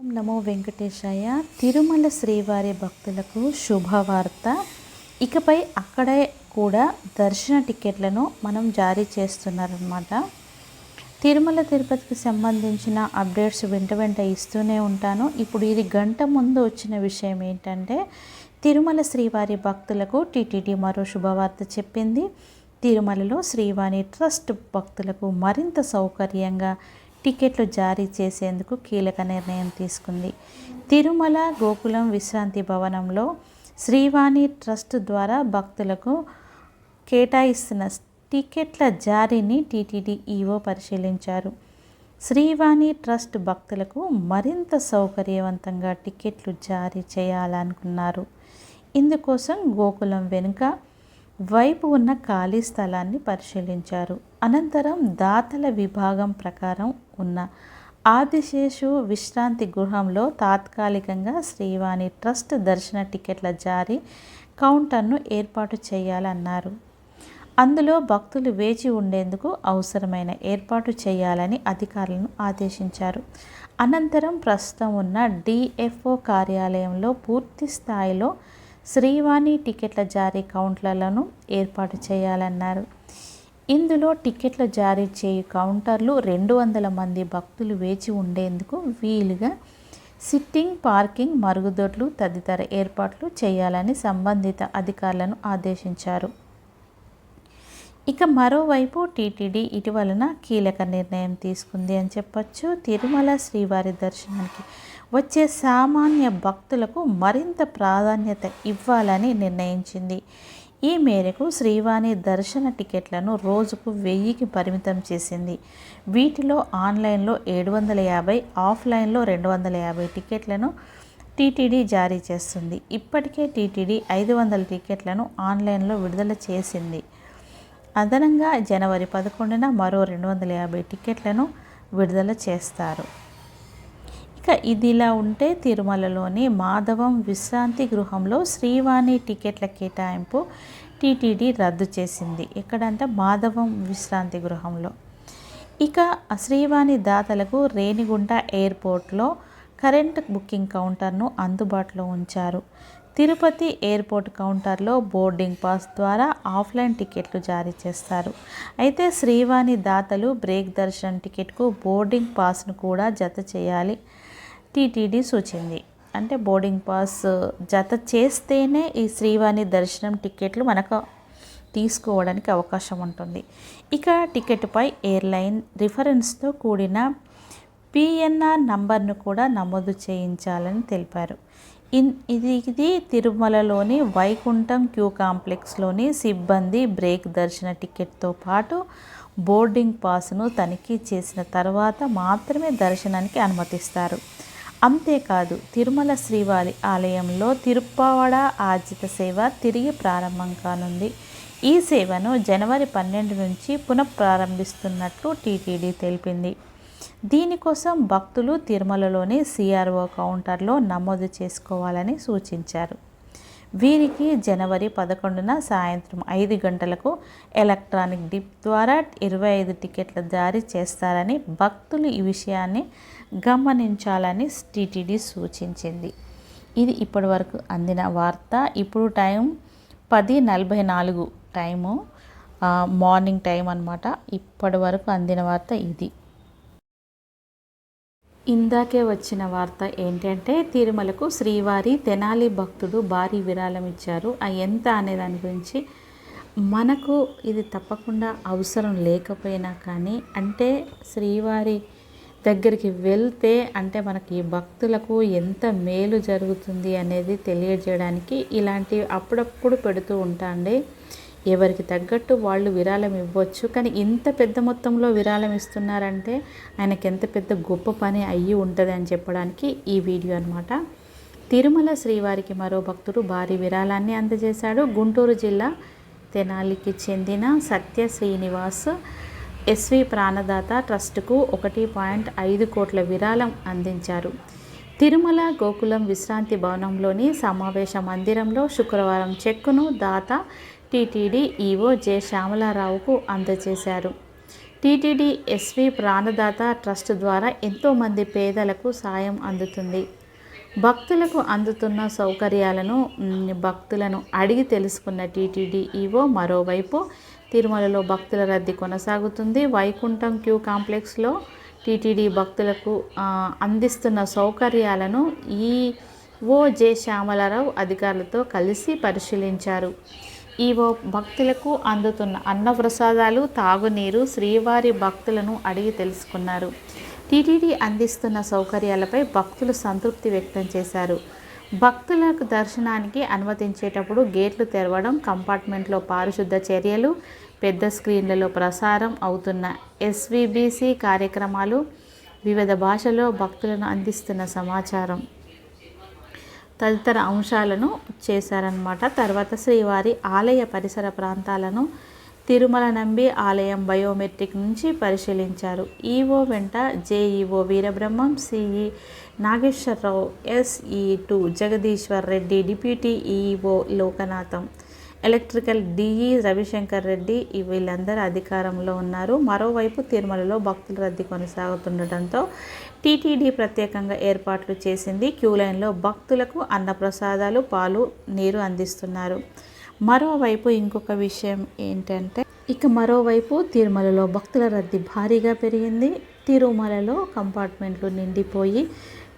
నమో వెంకటేశాయ. తిరుమల శ్రీవారి భక్తులకు శుభవార్త. ఇకపై అక్కడే కూడా దర్శన టికెట్లను మనం జారీ చేస్తున్నారనమాట తిరుమల తిరుపతికి సంబంధించిన అప్డేట్స్ వెంట వెంట ఇస్తూనే ఉంటాను. ఇప్పుడు ఇది గంట ముందు వచ్చిన విషయం ఏంటంటే తిరుమల శ్రీవారి భక్తులకు టీటీడీ మరో శుభవార్త చెప్పింది. తిరుమలలో శ్రీవారి ట్రస్ట్ భక్తులకు మరింత సౌకర్యంగా టికెట్లు జారీ చేసేందుకు కీలక నిర్ణయం తీసుకుంది. తిరుమల గోకులం విశ్రాంతి భవనంలో శ్రీవాణి ట్రస్ట్ ద్వారా భక్తులకు కేటాయిస్తున్న టికెట్ల జారీని టీటీడీ ఈవో పరిశీలించారు. శ్రీవాణి ట్రస్ట్ భక్తులకు మరింత సౌకర్యవంతంగా టికెట్లు జారీ చేయాలనుకున్నారు. ఇందుకోసం గోకులం వెనుక వైపు ఉన్న ఖాళీ స్థలాన్ని పరిశీలించారు. అనంతరం దాతల విభాగం ప్రకారం ఉన్న ఆదిశేషు విశ్రాంతి గృహంలో తాత్కాలికంగా శ్రీవాణి ట్రస్ట్ దర్శన టికెట్ల జారీ కౌంటర్ను ఏర్పాటు చేయాలన్నారు. అందులో భక్తులు వేచి ఉండేందుకు అవసరమైన ఏర్పాటు చేయాలని అధికారులను ఆదేశించారు. అనంతరం ప్రస్తుతం ఉన్న డిఎఫ్ఓ కార్యాలయంలో పూర్తి స్థాయిలో శ్రీవాణి టికెట్ల జారీ కౌంటర్లను ఏర్పాటు చేయాలన్నారు. ఇందులో టికెట్ల జారీ చేయు కౌంటర్లు రెండు వందల మంది భక్తులు వేచి ఉండేందుకు వీలుగా సిట్టింగ్ పార్కింగ్ మరుగుదొడ్లు తదితర ఏర్పాట్లు చేయాలని సంబంధిత అధికారులను ఆదేశించారు. ఇక మరోవైపు టీటీడీ ఇటీవలన కీలక నిర్ణయం తీసుకుంది అని చెప్పచ్చు. తిరుమల శ్రీవారి దర్శనానికి వచ్చే సామాన్య భక్తులకు మరింత ప్రాధాన్యత ఇవ్వాలని నిర్ణయించింది. ఈ మేరకు శ్రీవాణి దర్శన టికెట్లను రోజుకు వెయ్యికి పరిమితం చేసింది. వీటిలో ఆన్లైన్లో ఏడు వందల యాభై ఆఫ్లైన్లో రెండు వందల యాభై టికెట్లను టీటీడీ జారీ చేస్తుంది. ఇప్పటికే టీటీడీ ఐదు వందల టికెట్లను ఆన్లైన్లో విడుదల చేసింది. అదనంగా జనవరి పదకొండున మరో రెండు వందల యాభై టికెట్లను విడుదల చేస్తారు. ఇక ఇదిలా ఉంటే తిరుమలలోని మాధవం విశ్రాంతి గృహంలో శ్రీవాణి టికెట్ల కేటాయింపు టీటీడీ రద్దు చేసింది. ఎక్కడంటే? మాధవం విశ్రాంతి గృహంలో. ఇక శ్రీవాణి దాతలకు రేణిగుంట ఎయిర్పోర్ట్లో కరెంట్ బుకింగ్ కౌంటర్ను అందుబాటులో ఉంచారు. తిరుపతి ఎయిర్పోర్ట్ కౌంటర్లో బోర్డింగ్ పాస్ ద్వారా ఆఫ్లైన్ టికెట్లు జారీ చేస్తారు. అయితే శ్రీవాణి దాతలు బ్రేక్ దర్శన్ టికెట్కు బోర్డింగ్ పాస్ను కూడా జత చేయాలి. టీటీడీ సూచింది. అంటే బోర్డింగ్ పాస్ జత చేస్తేనే ఈ శ్రీవాణి దర్శనం టికెట్లు మనకు తీసుకోవడానికి అవకాశం ఉంటుంది. ఇక టికెట్పై ఎయిర్లైన్ రిఫరెన్స్తో కూడిన పిఎన్ఆర్ నంబర్ను కూడా నమోదు చేయించాలని తెలిపారు. ఇన్ ఇది ఇది తిరుమలలోని వైకుంఠం క్యూ కాంప్లెక్స్లోని సిబ్బంది బ్రేక్ దర్శన టికెట్తో పాటు బోర్డింగ్ పాస్ను తనిఖీ చేసిన తర్వాత మాత్రమే దర్శనానికి అనుమతిస్తారు. అంతేకాదు తిరుమల శ్రీవారి ఆలయంలో తిరుప్పావడ ఆర్జిత సేవ తిరిగి ప్రారంభం కానుంది. ఈ సేవను జనవరి పన్నెండు నుంచి పునఃప్రారంభిస్తున్నట్లు టీటీడీ తెలిపింది. దీనికోసం భక్తులు తిరుమలలోని సిఆర్ఓ కౌంటర్లో నమోదు చేసుకోవాలని సూచించారు. వీరికి జనవరి పదకొండున సాయంత్రం ఐదు గంటలకు ఎలక్ట్రానిక్ డిప్ ద్వారా ఇరవై ఐదు టికెట్ల జారీ చేస్తారని భక్తులు ఈ విషయాన్ని గమనించాలని టీటీడీ సూచించింది. ఇది ఇప్పటి వరకు అందిన వార్త. ఇప్పుడు టైం పది నలభై నాలుగు టైము మార్నింగ్ టైం అనమాట ఇప్పటి వరకు అందిన వార్త ఇది. ఇందాకే వచ్చిన వార్త ఏంటంటే తిరుమలకు శ్రీవారి తెనాలి భక్తుడు భారీ విరాళం ఇచ్చారు. ఆ ఎంత అనే దాని గురించి మనకు ఇది తప్పకుండా అవసరం లేకపోయినా కానీ అంటే శ్రీవారి దగ్గరికి వెళ్తే అంటే మనకి భక్తులకు ఎంత మేలు జరుగుతుంది అనేది తెలియజేయడానికి ఇలాంటివి అప్పుడప్పుడు పెడుతూ ఉంటాండి. ఎవరికి తగ్గట్టు వాళ్ళు విరాళం ఇవ్వచ్చు. కానీ ఇంత పెద్ద మొత్తంలో విరాళం ఇస్తున్నారంటే ఆయనకి ఎంత పెద్ద గొప్ప పని అయ్యి ఉంటుంది అని చెప్పడానికి ఈ వీడియో అనమాట తిరుమల శ్రీవారికి మరో భక్తుడు భారీ విరాళాన్ని అందజేశాడు. గుంటూరు జిల్లా తెనాలికి చెందిన సత్య శ్రీనివాస్ ఎస్వి ప్రాణదాత ట్రస్టుకు ఒకటి పాయింట్ ఐదు కోట్ల విరాళం అందించారు. తిరుమల గోకులం విశ్రాంతి భవనంలోని సమావేశ మందిరంలో శుక్రవారం చెక్కును దాత టీటీడీ ఈవో జె శ్యామలారావుకు అందజేశారు. టీటీడీ ఎస్వి ప్రాణదాత ట్రస్ట్ ద్వారా ఎంతోమంది పేదలకు సాయం అందుతుంది. భక్తులకు అందుతున్న సౌకర్యాలను భక్తులను అడిగి తెలుసుకున్న టీటీడీ ఈవో మరోవైపు తిరుమలలో భక్తుల రద్దీ కొనసాగుతుంది. వైకుంఠం క్యూ కాంప్లెక్స్లో టీటీడీ భక్తులకు అందిస్తున్న సౌకర్యాలను ఈ ఓ జె శ్యామలారావు అధికారులతో కలిసి పరిశీలించారు. ఈవో భక్తులకు అందుతున్న అన్నప్రసాదాలు తాగునీరు శ్రీవారి భక్తులను అడిగి తెలుసుకున్నారు. టీటీడీ అందిస్తున్న సౌకర్యాలపై భక్తులు సంతృప్తి వ్యక్తం చేశారు. భక్తులకు దర్శనానికి అనుమతించేటప్పుడు గేట్లు తెరవడం కంపార్ట్మెంట్లో పారిశుద్ధ చర్యలు పెద్ద స్క్రీన్లలో ప్రసారం అవుతున్న ఎస్విబిసి కార్యక్రమాలు వివిధ భాషలో భక్తులను అందిస్తున్న సమాచారం. తదితర అంశాలను చేశారనమాట తర్వాత శ్రీవారి ఆలయ పరిసర ప్రాంతాలను తిరుమల నంబి ఆలయం బయోమెట్రిక్ నుంచి పరిశీలించారు. ఈఓ వెంట JEO Veerabrahmam CE Nageswara Rao SE two Jagadeeswar Reddy deputy EO Lokanatham electrical DE Ravishankar Reddy వీళ్ళందరూ అధికారంలో ఉన్నారు. మరోవైపు తిరుమలలో భక్తుల రద్దీ కొనసాగుతుండటంతో టీటీడీ ప్రత్యేకంగా ఏర్పాట్లు చేసింది. క్యూ లైన్లో భక్తులకు అన్నప్రసాదాలు పాలు నీరు అందిస్తున్నారు. మరోవైపు ఇంకొక విషయం ఏంటంటే ఇక మరోవైపు తిరుమలలో భక్తుల రద్దీ భారీగా పెరిగింది. తిరుమలలో కంపార్ట్మెంట్లు నిండిపోయి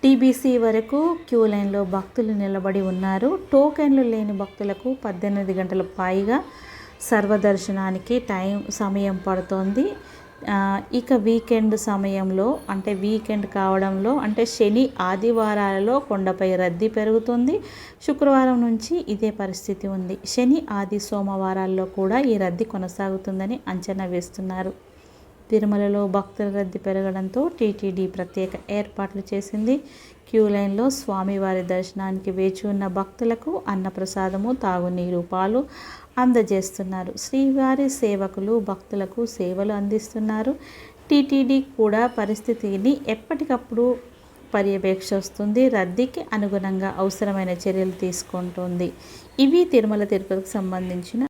టీబీసీ వరకు క్యూ లైన్లో భక్తులు నిలబడి ఉన్నారు. టోకెన్లు లేని భక్తులకు పద్దెనిమిది గంటల పైగా సర్వదర్శనానికి టైం సమయం పడుతోంది. ఇక వీకెండ్ సమయంలో అంటే వీకెండ్ కావడంలో అంటే శని ఆదివారాలలో కొండపై రద్దీ పెరుగుతుంది. శుక్రవారం నుంచి ఇదే పరిస్థితి ఉంది. శని ఆది సోమవారాల్లో కూడా ఈ రద్దీ కొనసాగుతుందని అంచనా వేస్తున్నారు. తిరుమలలో భక్తుల రద్దీ పెరగడంతో టీటీడీ ప్రత్యేక ఏర్పాట్లు చేసింది. క్యూ లైన్లో స్వామివారి దర్శనానికి వేచి ఉన్న భక్తులకు అన్నప్రసాదము తాగునీరు పాలు అందజేస్తున్నారు. శ్రీవారి సేవకులు భక్తులకు సేవలు అందిస్తున్నారు. టీటీడీ కూడా పరిస్థితిని ఎప్పటికప్పుడు పర్యవేక్షిస్తుంది రద్దీకి అనుగుణంగా అవసరమైన చర్యలు తీసుకుంటుంది. ఇవి తిరుమల తిరుపతికి సంబంధించిన